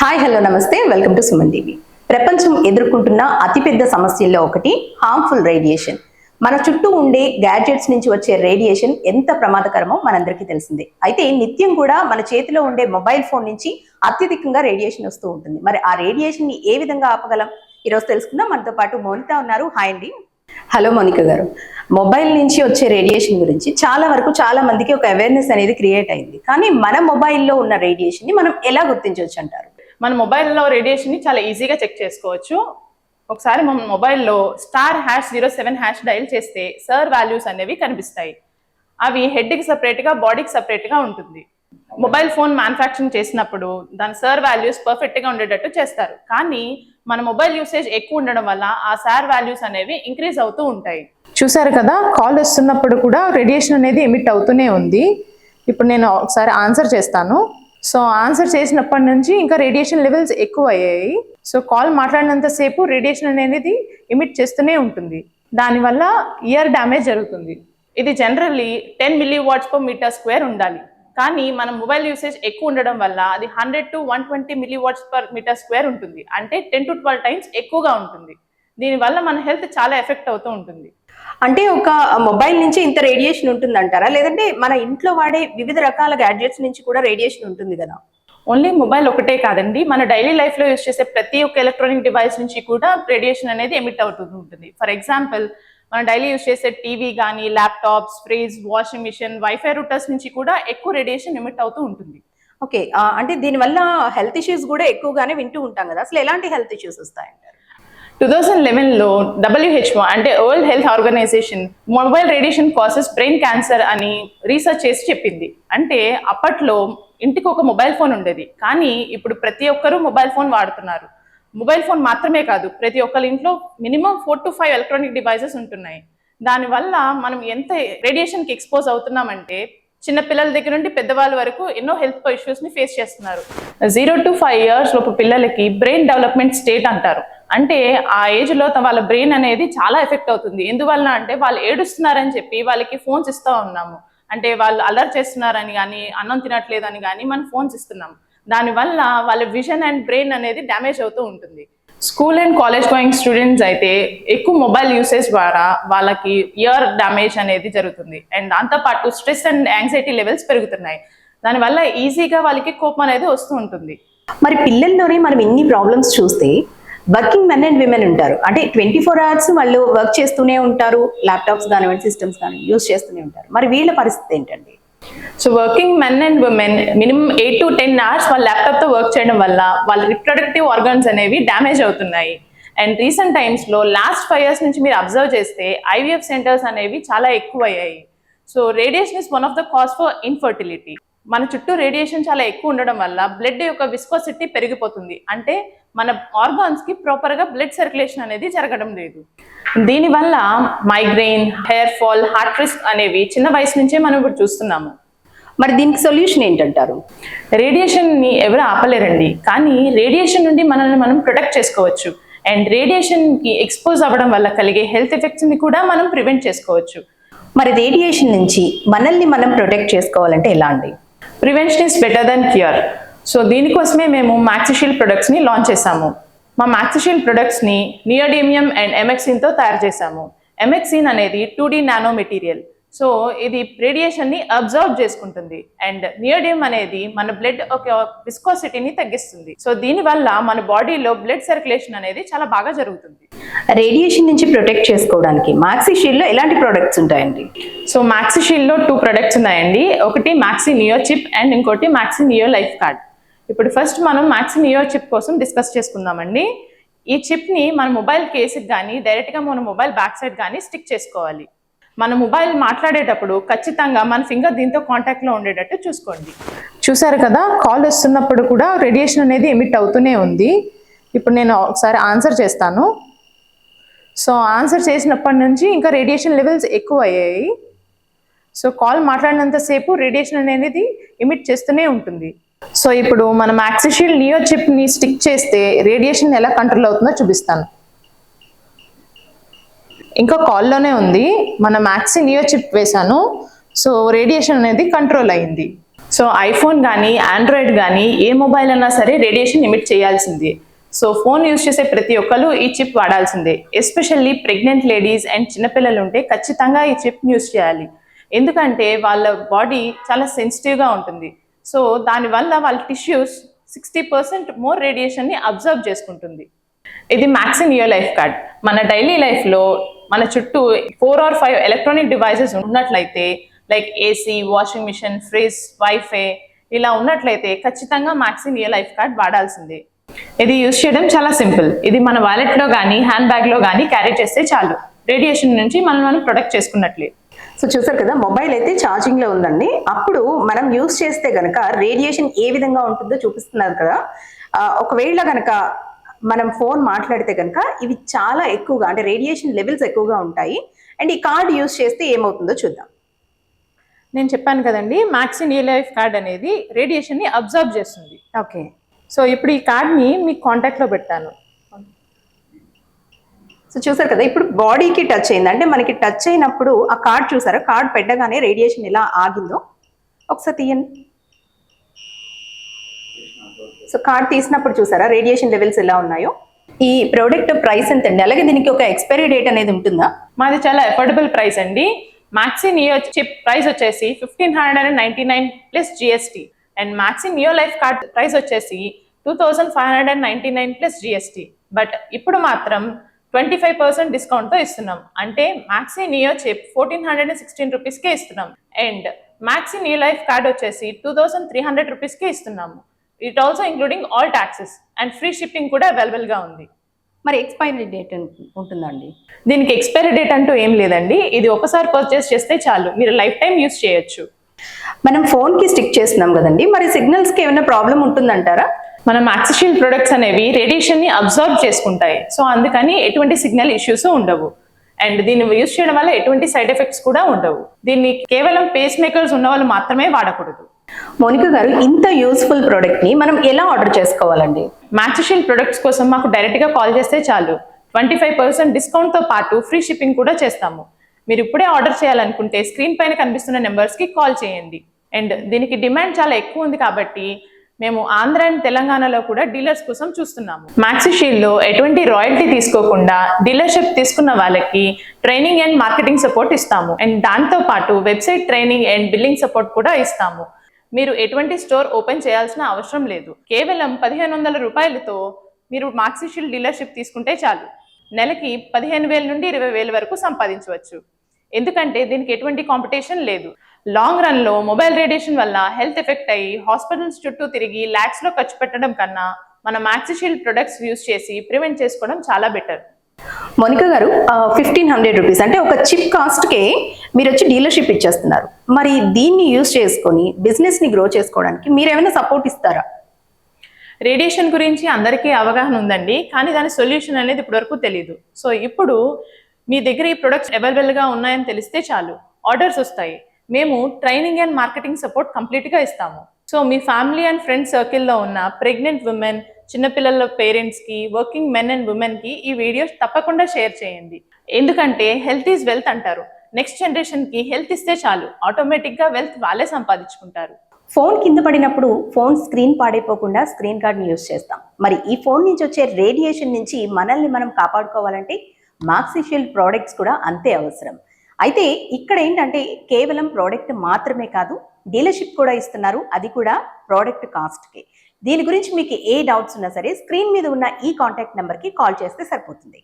Hi hello నమస్తే. Welcome to Suman TV. ప్రపంచం ఎదుర్కొంటున్న అతిపెద్ద సమస్యల్లో ఒకటి హార్మ్ఫుల్ రేడియేషన్ మన చుట్టూ ఉండే గ్యాడ్జెట్స్ నుంచి వచ్చే రేడియేషన్ ఎంత ప్రమాదకరమో మనందరికీ తెలిసిందే. అయితే నిత్యం కూడా మన చేతిలో ఉండే మొబైల్ ఫోన్ నుంచి అత్యధికంగా రేడియేషన్ వస్తూ ఉంటుంది. మరి ఆ రేడియేషన్ని ఏ విధంగా ఆపగలం? ఈరోజు తెలుసుకుందాం. మనతో పాటు మోనిత ఉన్నారు. హాయ్ అండి. హలో మోనిక గారు. మొబైల్ నుంచి వచ్చే రేడియేషన్ గురించి చాలా వరకు చాలా మందికి ఒక అవేర్నెస్ అనేది క్రియేట్ అయింది. కానీ మన మొబైల్లో ఉన్న రేడియేషన్ని మనం ఎలా గుర్తించవచ్చు అంటారు? మన మొబైల్లో రేడియేషన్ని చాలా ఈజీగా చెక్ చేసుకోవచ్చు. ఒకసారి మన మొబైల్లో star hash zero seven hash dial చేస్తే సర్ వాల్యూస్ అనేవి కనిపిస్తాయి. అవి హెడ్కి సపరేట్గా బాడీకి సపరేట్గా ఉంటుంది. మొబైల్ ఫోన్ మ్యానుఫ్యాక్చరింగ్ చేసినప్పుడు దాని సర్ వాల్యూస్ పర్ఫెక్ట్గా ఉండేటట్టు చేస్తారు. కానీ మన మొబైల్ యూసేజ్ ఎక్కువ ఉండడం వల్ల ఆ సార్ వాల్యూస్ అనేవి ఇంక్రీజ్ అవుతూ ఉంటాయి. చూసారు కదా కాల్ వస్తున్నప్పుడు కూడా రేడియేషన్ అనేది ఎమిట్ అవుతూనే ఉంది. ఇప్పుడు నేను ఒకసారి ఆన్సర్ చేస్తాను. సో ఆన్సర్ చేసినప్పటి నుంచి ఇంకా రేడియేషన్ లెవెల్స్ ఎక్కువ అయ్యాయి సో కాల్ మాట్లాడినంతసేపు రేడియేషన్ అనేది ఎమిట్ చేస్తూనే ఉంటుంది. దానివల్ల ఇయర్ డ్యామేజ్ జరుగుతుంది. ఇది generally ten milli watts per metre square ఉండాలి. కానీ మన మొబైల్ యూసేజ్ ఎక్కువ ఉండడం వల్ల అది hundred to one twenty milli watts per metre square ఉంటుంది. అంటే టెన్ టు ట్వెల్వ్ టైమ్స్ ఎక్కువగా ఉంటుంది. దీనివల్ల మన హెల్త్ చాలా ఎఫెక్ట్ అవుతూ ఉంటుంది. అంటే ఒక మొబైల్ నుంచి ఇంత రేడియేషన్ ఉంటుంది అంటారా లేదంటే మన ఇంట్లో వాడే వివిధ రకాల గ్యాడ్జెట్స్ నుంచి కూడా రేడియేషన్ ఉంటుంది కదా? ఓన్లీ మొబైల్ ఒకటే కాదండి. మన డైలీ లైఫ్లో యూస్ చేసే ప్రతి ఒక్క ఎలక్ట్రానిక్ డివైస్ నుంచి కూడా రేడియేషన్ అనేది ఎమిట్ అవుతూ ఉంటుంది. ఫర్ ఎగ్జాంపుల్ మన డైలీ యూస్ చేసే టీవీ కానీ laptops fridge washing machine WiFi routers నుంచి కూడా ఎక్కువ రేడియేషన్ ఎమిట్ అవుతూ ఉంటుంది. ఓకే. అంటే దీనివల్ల హెల్త్ ఇష్యూస్ కూడా ఎక్కువగానే వింటూ ఉంటాం కదా? అసలు ఎలాంటి హెల్త్ ఇష్యూస్ వస్తాయంటారు? టూ థౌజండ్ లెవెన్లో డబ్ల్యూహెచ్ఓ అంటే World Health Organization mobile radiation causes brain cancer అని రీసెర్చ్ చేసి చెప్పింది. అంటే అప్పట్లో ఇంటికి ఒక మొబైల్ ఫోన్ ఉండేది. కానీ ఇప్పుడు ప్రతి ఒక్కరూ మొబైల్ ఫోన్ వాడుతున్నారు. మొబైల్ ఫోన్ మాత్రమే కాదు ప్రతి ఒక్కరి ఇంట్లో minimum four to five electronic devices ఉంటున్నాయి. దానివల్ల మనం ఎంత రేడియేషన్కి ఎక్స్పోజ్ అవుతున్నామంటే చిన్న పిల్లల దగ్గర నుండి పెద్దవాళ్ళ వరకు ఎన్నో హెల్త్ ఇష్యూస్ని ఫేస్ చేస్తున్నారు. జీరో టు ఫైవ్ ఇయర్స్ లోపు పిల్లలకి బ్రెయిన్ డెవలప్మెంట్ స్టేట్ అంటారు. అంటే ఆ ఏజ్లో వాళ్ళ బ్రెయిన్ అనేది చాలా ఎఫెక్ట్ అవుతుంది. ఎందువలన అంటే వాళ్ళు ఏడుస్తున్నారని చెప్పి వాళ్ళకి ఫోన్స్ ఇస్తూ ఉన్నాము. అంటే వాళ్ళు అలర్ట్ చేస్తున్నారని కానీ అన్నం తినట్లేదని కానీ మనం ఫోన్స్ ఇస్తున్నాం. దానివల్ల వాళ్ళ విజన్ అండ్ బ్రెయిన్ అనేది డ్యామేజ్ అవుతూ ఉంటుంది. School and college going students అయితే ఎక్కువ మొబైల్ యూసేజ్ ద్వారా వాళ్ళకి ఇయర్ డ్యామేజ్ అనేది జరుగుతుంది. అండ్ దాంతోపాటు స్ట్రెస్ అండ్ యాంగ్జైటీ లెవెల్స్ పెరుగుతున్నాయి. దానివల్ల ఈజీగా వాళ్ళకి కోపం అనేది వస్తూ ఉంటుంది. మరి పిల్లల్లోనే మనం ఇన్ని ప్రాబ్లమ్స్ చూస్తే వర్కింగ్ మెన్ అండ్ విమెన్ ఉంటారు. అంటే ట్వంటీ ఫోర్ అవర్స్ వాళ్ళు వర్క్ చేస్తూనే ఉంటారు ల్యాప్టాప్స్ కానివ్వండి సిస్టమ్స్ కానీ యూస్ చేస్తూనే ఉంటారు. మరి వీళ్ళ పరిస్థితి ఏంటండి? So working men and women minimum eight to ten hours వాళ్ళ ల్యాప్టాప్తో వర్క్ చేయడం వల్ల వాళ్ళ రిప్రొడక్టివ్ ఆర్గన్స్ అనేవి డ్యామేజ్ అవుతున్నాయి. అండ్ రీసెంట్ టైమ్స్లో లాస్ట్ ఫైవ్ ఇయర్స్ నుంచి మీరు అబ్జర్వ్ చేస్తే ఐవీఎఫ్ సెంటర్స్ అనేవి చాలా ఎక్కువ అయ్యాయి so radiation is one of the cause for infertility. మన చుట్టూ రేడియేషన్ చాలా ఎక్కువ ఉండడం వల్ల బ్లడ్ యొక్క విస్కోసిటీ పెరిగిపోతుంది. అంటే మన ఆర్గాన్స్కి ప్రాపర్గా బ్లడ్ సర్క్యులేషన్ అనేది జరగడం లేదు. దీనివల్ల migraine hair fall heart risk అనేవి చిన్న వయసు నుంచే మనం ఇప్పుడు చూస్తున్నాము. మరి దీనికి సొల్యూషన్ ఏంటంటారు? రేడియేషన్ని ఎవరు ఆపలేరండి. కానీ రేడియేషన్ నుండి మనల్ని మనం ప్రొటెక్ట్ చేసుకోవచ్చు. అండ్ రేడియేషన్కి ఎక్స్పోజ్ అవ్వడం వల్ల కలిగే హెల్త్ ఎఫెక్ట్స్ని కూడా మనం ప్రివెంట్ చేసుకోవచ్చు. మరి రేడియేషన్ నుంచి మనల్ని మనం ప్రొటెక్ట్ చేసుకోవాలంటే ఎలా అండి? Prevention is better than cure so దీనికోసమే మేము మ్యాక్సిషీల్ ప్రొడక్ట్స్ని లాంచ్ చేశాము. మా మ్యాక్సిషీల్ ప్రొడక్ట్స్ని నియోడేమియం అండ్ ఎమెక్సిన్తో తయారు చేశాము. ఎమెక్సిన్ అనేది two D nano material so ఇది రేడియేషన్ని అబ్జర్వ్ చేసుకుంటుంది. అండ్ నియోడియం అనేది మన బ్లడ్ ఒక విస్కోసిటీని తగ్గిస్తుంది. సో దీనివల్ల మన బాడీలో బ్లడ్ సర్క్యులేషన్ అనేది చాలా బాగా జరుగుతుంది. రేడియేషన్ నుంచి ప్రొటెక్ట్ చేసుకోవడానికి మాక్సీ షీల్డ్లో ఎలాంటి ప్రోడక్ట్స్ ఉంటాయండి? సో మ్యాక్సిషీల్లో టూ ప్రొడక్ట్స్ ఉన్నాయండి. ఒకటి మ్యాక్సీ నియో చిప్ అండ్ ఇంకోటి మ్యాక్సీ నియో లైఫ్ కార్డ్ ఇప్పుడు ఫస్ట్ మనం మ్యాక్సీ నియో చిప్ కోసం డిస్కస్ చేసుకుందామండి. ఈ చిప్ని మన మొబైల్ కేసుకి కానీ డైరెక్ట్గా మన మొబైల్ బ్యాక్ సైడ్ కానీ స్టిక్ చేసుకోవాలి. మన మొబైల్ మాట్లాడేటప్పుడు ఖచ్చితంగా మన ఫింగర్ దీంతో కాంటాక్ట్లో ఉండేటట్టు చూసుకోండి. చూసారు కదా కాల్ వస్తున్నప్పుడు కూడా రేడియేషన్ అనేది ఎమిట్ అవుతూనే ఉంది. ఇప్పుడు నేను ఒకసారి ఆన్సర్ చేస్తాను. సో ఆన్సర్ చేసినప్పటి నుంచి ఇంకా రేడియేషన్ లెవెల్స్ ఎక్కువ అయ్యాయి సో కాల్ మాట్లాడినంతసేపు రేడియేషన్ అనేది ఎమిట్ చేస్తూనే ఉంటుంది. సో ఇప్పుడు మనం యాక్సిషియల్ నియో చిప్ని స్టిక్ చేస్తే రేడియేషన్ ఎలా కంట్రోల్ అవుతుందో చూపిస్తాను. ఇంకా కాల్లోనే ఉంది. మన మ్యాక్సీ నియో చిప్ వేశాను. సో రేడియేషన్ అనేది కంట్రోల్ అయింది. సో ఐఫోన్ కానీ ఆండ్రాయిడ్ కానీ ఏ మొబైల్ అయినా సరే రేడియేషన్ లిమిట్ చేయాల్సిందే. సో ఫోన్ యూజ్ చేసే ప్రతి ఒక్కరు ఈ చిప్ వాడాల్సిందే. ఎస్పెషల్లీ ప్రెగ్నెంట్ లేడీస్ అండ్ చిన్నపిల్లలు ఉంటే ఖచ్చితంగా ఈ చిప్ యూజ్ చేయాలి. ఎందుకంటే వాళ్ళ బాడీ చాలా సెన్సిటివ్గా ఉంటుంది. సో దానివల్ల వాళ్ళ టిష్యూస్ సిక్స్టీ పర్సెంట్ మోర్ రేడియేషన్ని అబ్జర్వ్ చేసుకుంటుంది. ఇది మ్యాక్సిన్ ఇయర్ లైఫ్ కార్డ్ మన డైలీ లైఫ్లో మన చుట్టూ four or five electronic devices ఉన్నట్లయితే like AC washing machine fridge WiFi ఇలా ఉన్నట్లయితే ఖచ్చితంగా మ్యాక్సిన్ ఏ లైఫ్ కార్డ్ వాడాల్సిందే. ఇది యూజ్ చేయడం చాలా సింపుల్. ఇది మన వాలెట్లో కానీ హ్యాండ్ బ్యాగ్లో కానీ క్యారీ చేస్తే చాలు. రేడియేషన్ నుంచి మనం మనం ప్రొటెక్ట్ చేసుకున్నట్లే. సో చూసారు కదా మొబైల్ అయితే ఛార్జింగ్లో ఉందండి. అప్పుడు మనం యూస్ చేస్తే గనక రేడియేషన్ ఏ విధంగా ఉంటుందో చూపిస్తున్నారు కదా. ఒకవేళ గనక మనం ఫోన్ మాట్లాడితే గనక ఇవి చాలా ఎక్కువగా అంటే రేడియేషన్ లెవెల్స్ ఎక్కువగా ఉంటాయి. అండ్ ఈ కార్డ్ యూస్ చేస్తే ఏమవుతుందో చూద్దాం. నేను చెప్పాను కదండి మ్యాక్సిన్ ఇయర్ లైఫ్ కార్డ్ అనేది రేడియేషన్ని అబ్జర్వ్ చేస్తుంది. ఓకే. సో ఇప్పుడు ఈ కార్డ్ని మీ కాంటాక్ట్లో పెట్టాను. సో చూసారు కదా ఇప్పుడు బాడీకి టచ్ అయింది? అంటే మనకి టచ్ అయినప్పుడు ఆ కార్డ్ చూసారా? కార్డ్ పెట్టగానే రేడియేషన్ ఎలా ఆగిందో? ఒకసారి తీయండి. సో కార్డ్ తీసినప్పుడు చూసారా? రేడియేషన్ లెవెల్స్ ఎలా ఉన్నాయో? ఈ ప్రోడక్ట్ ప్రైస్ ఎంత అండి? అలాగే దీనికి ఒక ఎక్స్పైరీ డేట్ అనేది ఉంటుందా? మాది చాలా అఫోర్డబుల్ ప్రైస్ అండి. మ్యాక్సిన్ నియో చిప్ ప్రైస్ వచ్చేసి fifteen hundred and ninety nine plus GST and Maxi Neo life card price వచ్చేసి two thousand five hundred and ninety nine plus GST but ఇప్పుడు మాత్రం twenty five percent డిస్కౌంట్తో ఇస్తున్నాం. అంటే Maxi Neo chip fourteen hundred and sixteen రూపీస్కే ఇస్తున్నాం. And Maxi Neo life card వచ్చేసి two thousand three hundred రూపీస్కే ఇస్తున్నాము. It also including all taxes and free shipping కూడా అవైలబుల్గా ఉంది. మరి ఎక్స్పైరీ డేట్ ఉంటుందండి? దీనికి ఎక్స్పైరీ డేట్ అంటూ ఏం లేదండి. ఇది ఒకసారి పర్చేస్ చేస్తే చాలు. మీరు లైఫ్ టైం యూస్ చేయొచ్చు. మనం ఫోన్కి స్టిక్ చేస్తున్నాం కదండి. మరి సిగ్నల్స్కి ఏమైనా ప్రాబ్లం ఉంటుందంటారా? మన మ్యాక్సిషియల్ ప్రొడక్ట్స్ అనేవి రేడియేషన్ని అబ్జర్వ్ చేసుకుంటాయి. సో అందుకని ఎటువంటి సిగ్నల్ ఇష్యూస్ ఉండవు. అండ్ దీన్ని యూస్ చేయడం వల్ల ఎటువంటి సైడ్ ఎఫెక్ట్స్ కూడా ఉండవు. దీన్ని కేవలం పేస్ మేకర్స్ ఉన్న వాళ్ళు మాత్రమే వాడకూడదు. మోనిక గారు ఇంత యూస్ఫుల్ ప్రోడక్ట్ని మనం ఎలా ఆర్డర్ చేసుకోవాలండి? మ్యాక్సిషియల్ ప్రొడక్ట్స్ కోసం మాకు డైరెక్ట్గా కాల్ చేస్తే చాలు. ట్వంటీ ఫైవ్ పర్సెంట్ డిస్కౌంట్తో పాటు ఫ్రీ షిప్పింగ్ కూడా చేస్తాము. మీరు ఇప్పుడే ఆర్డర్ చేయాలనుకుంటే స్క్రీన్ పైన కనిపిస్తున్న నెంబర్స్కి కాల్ చేయండి. అండ్ దీనికి డిమాండ్ చాలా ఎక్కువ ఉంది కాబట్టి మేము ఆంధ్ర అండ్ తెలంగాణలో కూడా డీలర్స్ కోసం చూస్తున్నాము. మ్యాక్సిషీల్లో ఎటువంటి రాయల్టీ తీసుకోకుండా డీలర్షిప్ తీసుకున్న వాళ్ళకి ట్రైనింగ్ అండ్ మార్కెటింగ్ సపోర్ట్ ఇస్తాము. అండ్ దాంతో పాటు website training and billing support కూడా ఇస్తాము. మీరు ఎటువంటి స్టోర్ ఓపెన్ చేయాల్సిన అవసరం లేదు. కేవలం పదిహేను వందల రూపాయలతో మీరు మార్క్సిషిల్ డీలర్షిప్ తీసుకుంటే చాలు. నెలకి పదిహేను వేల నుండి ఇరవై వేల వరకు సంపాదించవచ్చు. ఎందుకంటే దీనికి ఎటువంటి కాంపిటీషన్ లేదు. లాంగ్ రన్లో మొబైల్ రేడియేషన్ వల్ల హెల్త్ ఎఫెక్ట్ అయ్యి హాస్పిటల్స్ చుట్టూ తిరిగి ల్యాక్స్లో ఖర్చు పెట్టడం కన్నా మన మ్యాక్సిషిల్ ప్రొడక్ట్స్ యూస్ చేసి ప్రివెంట్ చేసుకోవడం చాలా బెటర్. మోనిక గారు ఫిఫ్టీన్ హండ్రెడ్ రూపీస్ అంటే ఒక చిప్ కాస్ట్కే మీరు వచ్చి డీలర్షిప్ ఇచ్చేస్తున్నారు. మరి దీన్ని యూజ్ చేసుకొని బిజినెస్ని గ్రో చేసుకోవడానికి మీరు ఏమైనా సపోర్ట్ ఇస్తారా? రేడియేషన్ గురించి అందరికీ అవగాహన ఉందండి కానీ దాని సొల్యూషన్ అనేది ఇప్పటివరకు తెలియదు సో ఇప్పుడు మీ దగ్గర ఈ ప్రొడక్ట్స్ అవైలబుల్గా ఉన్నాయని తెలిస్తే చాలు. ఆర్డర్స్ వస్తాయి. మేము ట్రైనింగ్ అండ్ మార్కెటింగ్ సపోర్ట్ కంప్లీట్గా ఇస్తాము. సో మీ ఫ్యామిలీ అండ్ ఫ్రెండ్స్ సర్కిల్లో ఉన్న ప్రెగ్నెంట్ ఉమెన్ చిన్నపిల్లల పేరెంట్స్కి వర్కింగ్ మెన్ అండ్ ఉమెన్కి ఈ వీడియోస్ తప్పకుండా షేర్ చేయండి. ఎందుకంటే హెల్త్ ఈజ్ వెల్త్ అంటారు. నెక్స్ట్ జనరేషన్కి హెల్త్ ఇస్తే చాలు. ఆటోమేటిక్గా వెల్త్ వాళ్ళే సంపాదించుకుంటారు. ఫోన్ కింద పడినప్పుడు ఫోన్ స్క్రీన్ పాడైపోకుండా స్క్రీన్ గార్డ్ని యూజ్ చేస్తాం. మరి ఈ ఫోన్ నుంచి వచ్చే రేడియేషన్ నుంచి మనల్ని మనం కాపాడుకోవాలంటే మార్క్సిషియల్ ప్రోడక్ట్స్ కూడా అంతే అవసరం. అయితే ఇక్కడ ఏంటంటే కేవలం ప్రోడక్ట్ మాత్రమే కాదు డీలర్షిప్ కూడా ఇస్తున్నారు. అది కూడా ప్రోడక్ట్ కాస్ట్కి దీని గురించి మీకు ఏ డౌట్స్ ఉన్నా సరే స్క్రీన్ మీద ఉన్న ఈ కాంటాక్ట్ నెంబర్కి కాల్ చేస్తే సరిపోతుంది.